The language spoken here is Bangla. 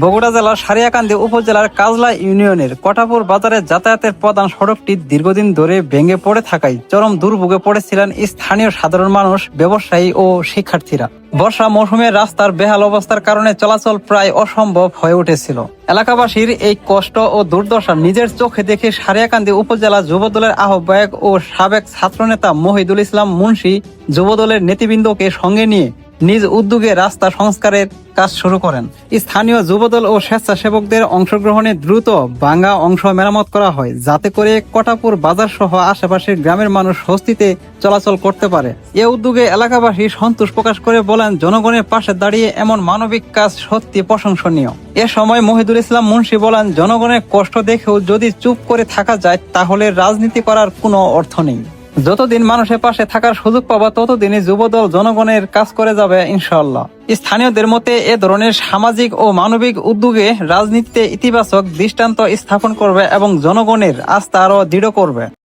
বগুড়া জেলার সারিয়াকান্দি উপজেলার কাজলা ইউনিয়নের কটাপুর বাজারে যাতায়াতের প্রধান সড়কটি দীর্ঘদিন ধরে ভেঙে পড়ে থাকায় চরম দুর্ভোগে পড়েছিলেন স্থানীয় সাধারণ মানুষ, ব্যবসায়ী ও শিক্ষার্থীরা। বর্ষা মৌসুমে রাস্তার বেহাল অবস্থার কারণে চলাচল প্রায় অসম্ভব হয়ে উঠেছিল। এলাকাবাসীর এই কষ্ট ও দুর্দশা নিজের চোখে দেখে সারিয়াকান্দি উপজেলা যুবদলের আহ্বায়ক ও সাবেক ছাত্রনেতা মহিদুল ইসলাম মুন্সি যুবদলের নেতৃবৃন্দকে সঙ্গে নিয়ে নিজ উদ্যোগে রাস্তা সংস্কারের কাজ শুরু করেন। স্থানীয় যুবদল ও স্বেচ্ছাসেবকদের অংশগ্রহণে দ্রুত ভাঙ্গা অংশ মেরামত করা হয়, যাতে করে কটাপুর বাজার সহ আশেপাশের গ্রামের মানুষ স্বস্তিতে চলাচল করতে পারে। এ উদ্যোগে এলাকাবাসী সন্তোষ প্রকাশ করে বলেন, জনগণের পাশে দাঁড়িয়ে এমন মানবিক কাজ সত্যি প্রশংসনীয়। এ সময় মহিদুল ইসলাম মুন্সি বলেন, জনগণের কষ্ট দেখেও যদি চুপ করে থাকা যায়, তাহলে রাজনীতি করার কোনো অর্থ নেই। যতদিন মানুষের পাশে থাকার সুযোগ পাবা, ততদিনই যুবদল জনগণের কাজ করে যাবে ইনশাল্লাহ স্থানীয়দের মতে, এ ধরনের সামাজিক ও মানবিক উদ্যোগে রাজনীতিতে ইতিবাচক দৃষ্টান্ত স্থাপন করবে এবং জনগণের আস্থা আরও দৃঢ় করবে।